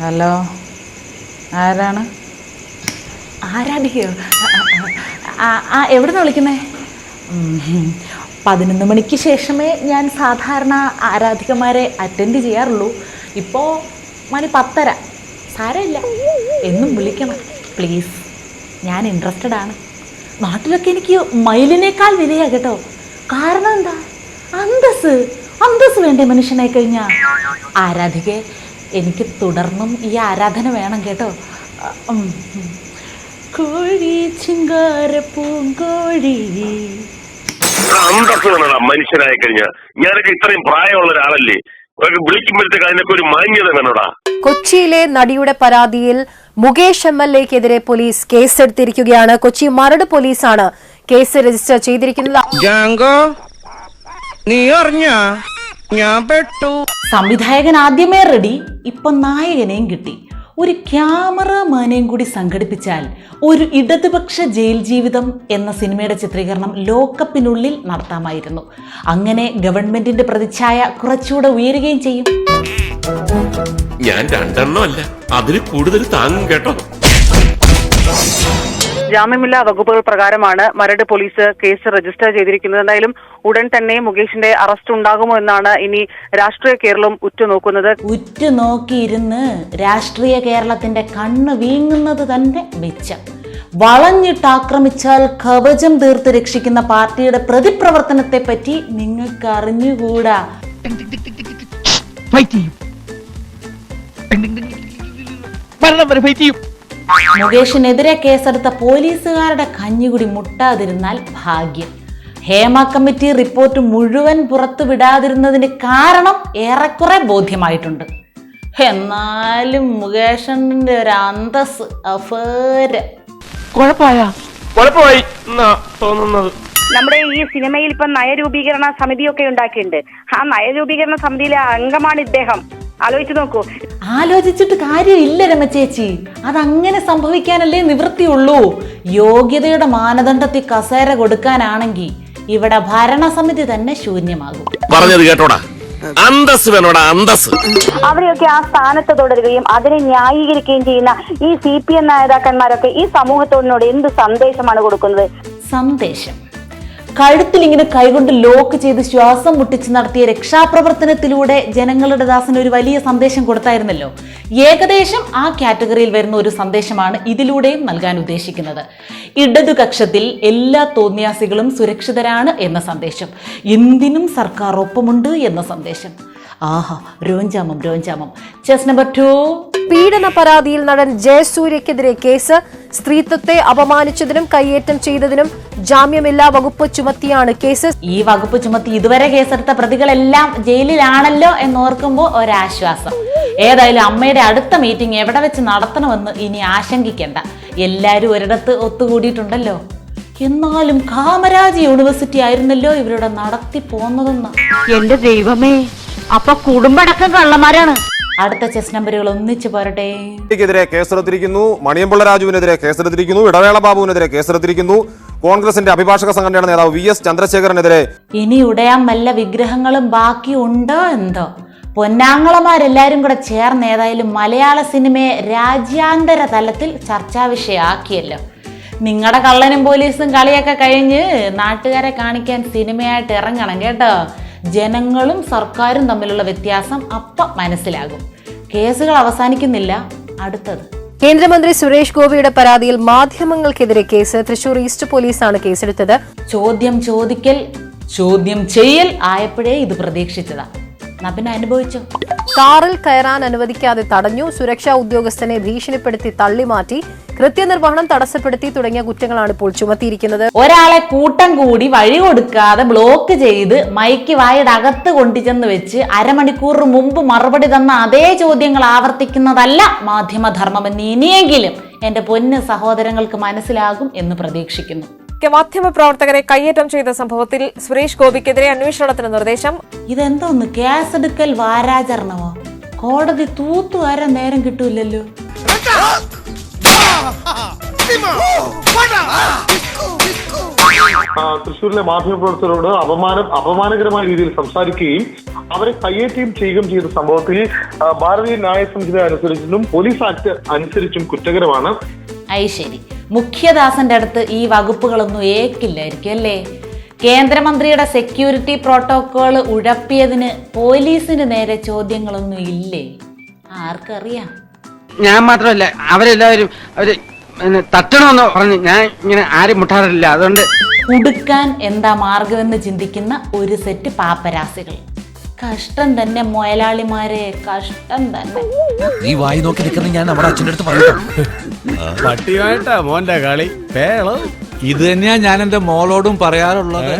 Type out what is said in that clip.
Hello ആരാണ്? ആരാധികയോ ആ എവിടുന്ന് വിളിക്കുന്നേ? പതിനൊന്ന് മണിക്ക് ശേഷമേ ഞാൻ സാധാരണ ആരാധികമാരെ അറ്റൻഡ് ചെയ്യാറുള്ളൂ. ഇപ്പോൾ മണി പത്തര. സാരമില്ല. എന്നും വിളിക്കണം. പ്ലീസ് ഞാൻ ഇൻട്രസ്റ്റഡ് ആണ്. നാട്ടിലൊക്കെ എനിക്ക് മയിലിനേക്കാൾ വിലയാ കേട്ടോ. കാരണം എന്താ? അന്തസ് അന്തസ് വേണ്ടേ മനുഷ്യനായി കഴിഞ്ഞാൽ ആരാധികെ എനിക്ക് തുടർന്നും ഈ ആരാധന വേണം കേട്ടോ. കോഴി ചിങ്കാര പൂങ്കോഴി. അന്തസ് വേണടാ മനുഷ്യനായി കഴിഞ്ഞാൽ ഞാനൊക്കെ ഇത്രയും പ്രായമുള്ള ഒരാളല്ലേ. അതൊക്കെ വിളിക്കുമ്പോഴത്തേക്ക് അതിനൊക്കെ ഒരു മാന്യത വേണോടാ. കൊച്ചിയിലെ നടിയുടെ പരാതിയിൽ മുകേഷ് എം എൽ എക്കെതിരെ പോലീസ് കേസെടുത്തിരിക്കുകയാണ്. കൊച്ചി മരട് പോലീസാണ് കേസ് രജിസ്റ്റർ ചെയ്തിരിക്കുന്നത്. ജാങ്കോ നീ അറിഞ്ഞ? ഞാൻ പെട്ടു. സംവിധായകൻ ആദ്യമേ റെഡി ഇപ്പൊ നായകനെയും കിട്ടി. ഒരു ക്യാമറമാനെയും കൂടി സംഘടിപ്പിച്ചാൽ ഒരു ഇടതുപക്ഷ ജയിൽ ജീവിതം എന്ന സിനിമയുടെ ചിത്രീകരണം ലോക്കപ്പിനുള്ളിൽ നടത്താമായിരുന്നു. അങ്ങനെ ഗവൺമെന്റിന്റെ പ്രതിച്ഛായ കുറച്ചുകൂടെ ഉയരുകയും ചെയ്യും. ഞാൻ രണ്ടെണ്ണം അല്ല അതിൽ കൂടുതൽ താങ്ങും കേട്ടോ. ജാമ്യമില്ലാ വകുപ്പുകൾ പ്രകാരമാണ് മരട് പോലീസ് കേസ് രജിസ്റ്റർ ചെയ്തിരിക്കുന്നത്. എന്തായാലും ഉടൻ തന്നെ മുകേഷിന്റെ അറസ്റ്റ് ഉണ്ടാകുമോ എന്നാണ് ഇനി രാഷ്ട്രീയ കേരളം ഉറ്റുനോക്കുന്നത്. ഉറ്റുനോക്കിയിരുന്ന് രാഷ്ട്രീയ കേരളത്തിന്റെ കണ്ണ് വീങ്ങുന്നത് തന്നെ മെച്ചം. വളഞ്ഞിട്ട് ആക്രമിച്ചാൽ കവചം തീർത്ത് രക്ഷിക്കുന്ന പാർട്ടിയുടെ പ്രതിപ്രവർത്തനത്തെ പറ്റി നിങ്ങൾക്ക് അറിഞ്ഞുകൂടാ. ഫൈറ്റ് ചെയ്യും. മരണം വരെ ഫൈറ്റ് ചെയ്യും. മുകേഷിനെതിരെ കേസെടുത്ത പോലീസുകാരുടെ കഞ്ഞികുടി മുട്ടാതിരുന്നാൽ ഭാഗ്യം. ഹേമ കമ്മിറ്റി റിപ്പോർട്ട് മുഴുവൻ പുറത്തു വിടാതിരുന്നതിന് കാരണം ഏറെക്കുറെ ബോധ്യമായിട്ടുണ്ട്. എന്നാലും മുകേഷന്റെ ഒരു അന്തസ് അഫേര് കുഴപ്പമായ? തോന്നുന്നത്? നമ്മുടെ ഈ സിനിമയിൽ ഇപ്പം നയരൂപീകരണ സമിതിയൊക്കെ ഉണ്ടാക്കിയിട്ടുണ്ട്. ആ നയരൂപീകരണ സമിതിയിലെ അംഗമാണ് ഇദ്ദേഹം. ആലോചിച്ച് നോക്കൂ. ആലോചിച്ചിട്ട് കാര്യമില്ല രമചേച്ചി. അതങ്ങനെ സംഭവിക്കാനല്ലേ നിവൃത്തിയുള്ളൂ. യോഗ്യതയുടെ മാനദണ്ഡത്തിൽ കസേര കൊടുക്കാനാണെങ്കിൽ ഇവിടെ ഭരണസമിതി തന്നെ ശൂന്യമാകും. പറഞ്ഞത് കേട്ടോടാ. അന്തസ് വേണോടാ അന്തസ് അവരെയൊക്കെ ആ സ്ഥാനത്ത് തുടരുകയും അതിനെ ന്യായീകരിക്കുകയും ചെയ്യുന്ന ഈ സി പി എം നേതാക്കന്മാരൊക്കെ ഈ സമൂഹത്തോടിനോട് എന്ത് സന്ദേശമാണ് കൊടുക്കുന്നത്? സന്ദേശം. കഴുത്തിൽ ഇങ്ങനെ കൈകൊണ്ട് ലോക്ക് ചെയ്ത് ശ്വാസം മുട്ടിച്ച് നടത്തിയ രക്ഷാപ്രവർത്തനത്തിലൂടെ ജനങ്ങളുടെ ദാസന് ഒരു വലിയ സന്ദേശം കൊടുത്തായിരുന്നല്ലോ. ഏകദേശം ആ കാറ്റഗറിയിൽ വരുന്ന ഒരു സന്ദേശമാണ് ഇതിലൂടെയും നൽകാൻ ഉദ്ദേശിക്കുന്നത്. ഇടതുകക്ഷത്തിൽ എല്ലാ തോന്നിയാസികളും സുരക്ഷിതരാണ് എന്ന സന്ദേശം. എന്തിനും സർക്കാർ ഒപ്പമുണ്ട് എന്ന സന്ദേശം. ആഹാ രോഞ്ചാമം രോഞ്ചാമം ചെസ് നമ്പർ ടു പീഡന പരാതിയിൽ നടൻ ജയസൂര്യക്കെതിരെ കേസ്. സ്ത്രീത്വത്തെ അപമാനിച്ചതിനും കയ്യേറ്റം ചെയ്തതിനും ജാമ്യമില്ലാ വകുപ്പ് ചുമത്തിയാണ് കേസ്. ഈ വകുപ്പ് ചുമത്തി ഇതുവരെ കേസെടുത്ത പ്രതികളെല്ലാം ജയിലിലാണല്ലോ എന്നോർക്കുമ്പോൾ ഒരാശ്വാസം. ഏതായാലും അമ്മയുടെ അടുത്ത മീറ്റിംഗ് എവിടെ വെച്ച് നടത്തണമെന്ന് ഇനി ആശങ്കിക്കേണ്ട. എല്ലാവരും ഒരിടത്ത് ഒത്തുകൂടിയിട്ടുണ്ടല്ലോ. എന്നാലും കാമരാജ് യൂണിവേഴ്സിറ്റി ആയിരുന്നല്ലോ ഇവരുടെ നടത്തി പോന്നതെന്ന്. എന്റെ ദൈവമേ. അപ്പൊ കുടുംബടക്കം കള്ളന്മാരാണ്. അടുത്ത ചെസ് നമ്പറുകൾ ഒന്നിച്ചു പോരട്ടെ. ക്കെതിരെ കേസെടുത്തിരിക്കുന്നു. മണിയമ്പിള്ള രാജുവിനെതിരെ കേസെടുത്തിരിക്കുന്നു. ഇടവേള ബാബുവിനെതിരെ കേസെടുത്തിരിക്കുന്നു. കോൺഗ്രസിന്റെ അഭിഭാഷക സംഘടനയുടെ നേതാവ് വി എസ് ചന്ദ്രശേഖരനെതിരെ ഇനി ഉടയാൻ വല്ല വിഗ്രഹങ്ങളും ബാക്കി ഉണ്ടോ എന്തോ. പൊന്നാങ്ങളമാരെല്ലാരും കൂടെ ചേർന്ന് ഏതായാലും മലയാള സിനിമയെ രാജ്യാന്തര തലത്തിൽ ചർച്ചാ വിഷയമാക്കിയല്ലോ. നിങ്ങളുടെ കള്ളനും പോലീസും കളിയൊക്കെ കഴിഞ്ഞ് നാട്ടുകാരെ കാണിക്കാൻ സിനിമയായിട്ട് ഇറങ്ങണം കേട്ടോ. ജനങ്ങളും സർക്കാരും തമ്മിലുള്ള വ്യത്യാസം അപ്പം മനസ്സിലാകും. കേസുകൾ അവസാനിക്കുന്നില്ല അടുത്തത്. കേന്ദ്രമന്ത്രി സുരേഷ് ഗോപിയുടെ പരാതിയിൽ മാധ്യമങ്ങൾക്കെതിരെ കേസ് തൃശൂർ ഈസ്റ്റ് പോലീസാണ് കേസെടുത്തത്. ചോദ്യം ചോദിക്കൽ ചോദ്യം ചെയ്യൽ ആയപ്പോഴേ ഇത് പ്രതീക്ഷിച്ചതാ. എന്നാ പിന്നെ അനുഭവിച്ചോ? കാറിൽ കയറാൻ അനുവദിക്കാതെ തടഞ്ഞു സുരക്ഷാ ഉദ്യോഗസ്ഥനെ ഭീഷണിപ്പെടുത്തി തള്ളിമാറ്റി. കൃത്യനിർവഹണം തടസ്സപ്പെടുത്തി തുടങ്ങിയ കുറ്റങ്ങളാണ് ഇപ്പോൾ ചുമത്തിയിരിക്കുന്നത്. ഒരാളെ കൂട്ടം കൂടി വഴി കൊടുക്കാതെ ബ്ലോക്ക് ചെയ്ത് മൈക്ക് വായുടെ അകത്ത് കൊണ്ടുചെന്ന് വെച്ച് അരമണിക്കൂർ മുമ്പ് മറുപടി തന്ന അതേ ചോദ്യങ്ങൾ ആവർത്തിക്കുന്നതല്ല മാധ്യമധർമ്മമെന്ന് ഇനിയെങ്കിലും എന്റെ പൊന്ന് സഹോദരങ്ങൾക്ക് മനസ്സിലാകും എന്ന് പ്രതീക്ഷിക്കുന്നു. മാധ്യമപ്രവർത്തകരെ കയ്യേറ്റം ചെയ്ത സംഭവത്തിൽ സുരേഷ് ഗോപിക്കെതിരെ അന്വേഷണത്തിന് നിർദ്ദേശം. ഇതെന്തോന്ന്? കേസെടുക്കൽ വാരാചരണമോ? കോടതി തൂത്തുവാരാൻ നേരം കിട്ടൂലല്ലോ തൃശ്ശൂരിലെ മാധ്യമപ്രവർത്തകരോട് അപമാനം അപമാനകരമായ രീതിയിൽ സംസാരിക്കുകയും അവരെ കയ്യേറ്റുകയും ചെയ്യുകയും ചെയ്ത സംഭവത്തിൽ ആ, ഭാരതീയ ന്യായ സംഹിത അനുസരിച്ചും പോലീസ് ആക്ട് അനുസരിച്ചും കുറ്റകരമാണ്. ശരി. മുഖ്യദാസന്റെ അടുത്ത് ഈ വകുപ്പുകളൊന്നും ഏക്കില്ലായിരിക്കും അല്ലേ? കേന്ദ്രമന്ത്രിയുടെ സെക്യൂരിറ്റി പ്രോട്ടോകോൾ ഉഴപ്പിയതിന് പോലീസിന് നേരെ ചോദ്യങ്ങളൊന്നും ഇല്ലേ? ആർക്കറിയാം. ഞാൻ മാത്രമല്ല അവരെല്ലാവരും അവർ പിന്നെ തട്ടണമെന്ന് പറഞ്ഞ് ഞാൻ ഇങ്ങനെ ആരും മുട്ടാറില്ല. അതുകൊണ്ട് ഉടുക്കാൻ എന്താ മാർഗമെന്ന് ചിന്തിക്കുന്ന ഒരു സെറ്റ് പാപ്പരാസികൾ. കഷ്ടം തന്നെ മുയലാളിമാരെ കഷ്ടം തന്നെ. നീ വായി നോക്കി നിൽക്കുന്ന ഞാൻ നമ്മുടെ അച്ഛന്റെ അടുത്ത് പറഞ്ഞു പട്ടിയായിട്ടാ മോന്റെ കളി. പേളോ. ഇത് തന്നെയാ ഞാൻ എന്റെ മോളോടും പറയാറുള്ളത്.